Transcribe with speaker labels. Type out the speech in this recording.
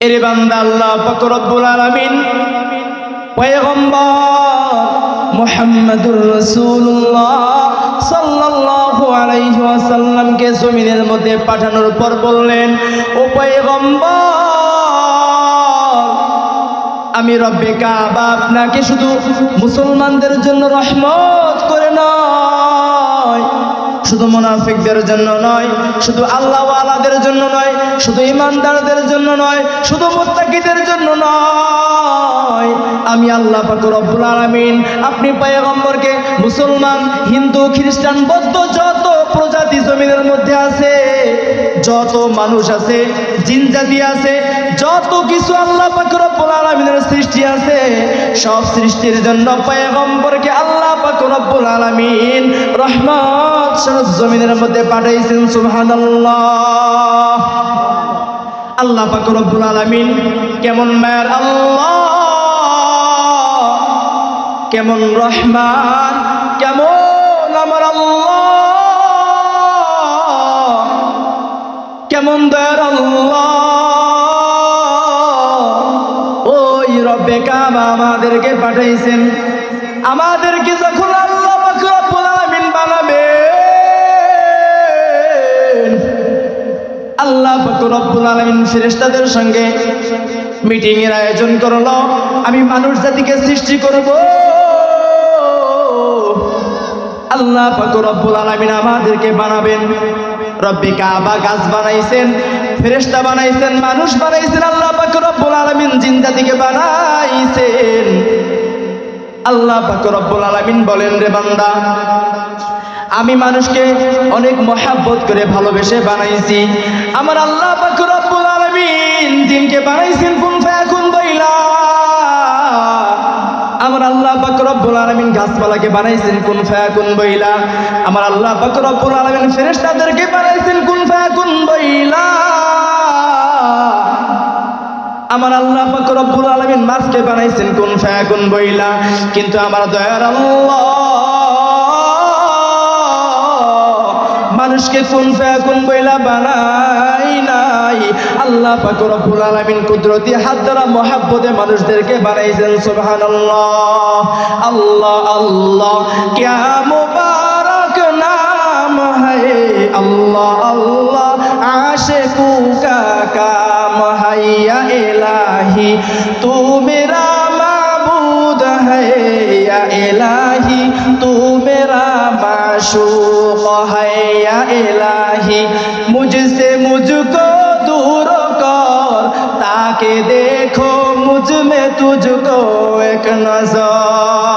Speaker 1: এরে বান্দা আল্লাহ পাক রব্বুল আলামিন, পয়গম্বর মুহাম্মাদুর রাসূলুল্লাহ সাল্লাল্লাহু আলাইহি ওয়াসাল্লামকে জমিনের মধ্যে পাঠানোর পর বললেন, ও পয়গম্বর, আমি রব্বে কাবা আপনাকে শুধু মুসলমানদের জন্য রহমত করে নয় শুধু মুনাফিকদের জন্য নয়, শুধু আল্লাহ আল্লাহওয়ালাদের জন্য নয়, শুধু ইমানদারদের জন্য নয়, শুধু মুত্তাকিদের জন্য নয়। আমি আল্লাহ পাক রব্বুল আলামিন আপনি পয়গম্বরকে মুসলমান, হিন্দু, খ্রিস্টান, বৌদ্ধ যত প্রজাতি জমিনের মধ্যে আছে, যত মানুষ আছে, জিন জাতি আছে, যত কিছু আল্লাহ পাক রব্বুল আলামিনের সৃষ্টি আছে, সব সৃষ্টির জন্য পয়গম্বরকে আল্লাহ পাক রব্বুল আলামিন রহমত স্বরূপ জমিনের মধ্যে পাঠাইছেন, সুবহানাল্লাহ। আল্লাহ পাক রব্বুল আলামিন কেমন মায়ার আল্লাহ, কেমন রহমান, কেমন আমার আল্লাহ, কেমন দয়ার আল্লাহ। ওই রব্বে কাবা আমাদেরকে পাঠাইছেন। আমাদেরকে যখন আল্লাহ পাক রব্বুল আলামিন ফেরেশতাদের সঙ্গে মিটিং এর আয়োজন করল। আমি মানুষ জাতিকে সৃষ্টি করব। আল্লাহ পাক রব্বুল আলামিন আমাদেরকে বানাবেন। রব্বে কাবা গাছ বানাইছেন, ফেরেশতা বানাইছেন, মানুষ বানাইছেন, আল্লাহ রব্বুল আলামিন জিন জাতিকে বানাইছেন। আল্লাহ রব্বুল আলামিন বলেন, রে বান্দা আমি মানুষকে অনেক মহাব্বত করে ভালোবেসে বানাইছি। আমার আল্লাহ রব্বুল আলামিন জিনকে বানাইছেন কোন ফায়াকুন বইলা আমার আল্লাহ রব্বুল আলামিন গাছপালাকে বানাইছেন কোন ফায়াকুন বইলা আমার আল্লাহ রব্বুল আলামিন ফেরেশতাদেরকে বানাইছেন কোন ফায়াকুন বইলা আমার আল্লাহ রব্বুল আলামিন মাছকে বানাইছেন কোন ফায়াকুন বইলা কিন্তু আমার দয়ার আল্লাহ মানুষকে কুন ফেকুন বইলা বানাই নাই। আল্লাহ পাক রব্বুল আলামিন কুদরতি হাত দ্বারা মহাব্বতে মানুষদেরকে বানাইছেন, সুবহানাল্লাহ। আল্লাহ আল্লাহ, কিয়া মুবারক নাম আল্লাহ আল্লাহ কা কাম হাইয়া ইলাহি, তু মেরা ইলাহি মেরা माशूक है या इलाही मुझसे मुझको दूर कर ताकि देखो मुझ में तुझको एक नजर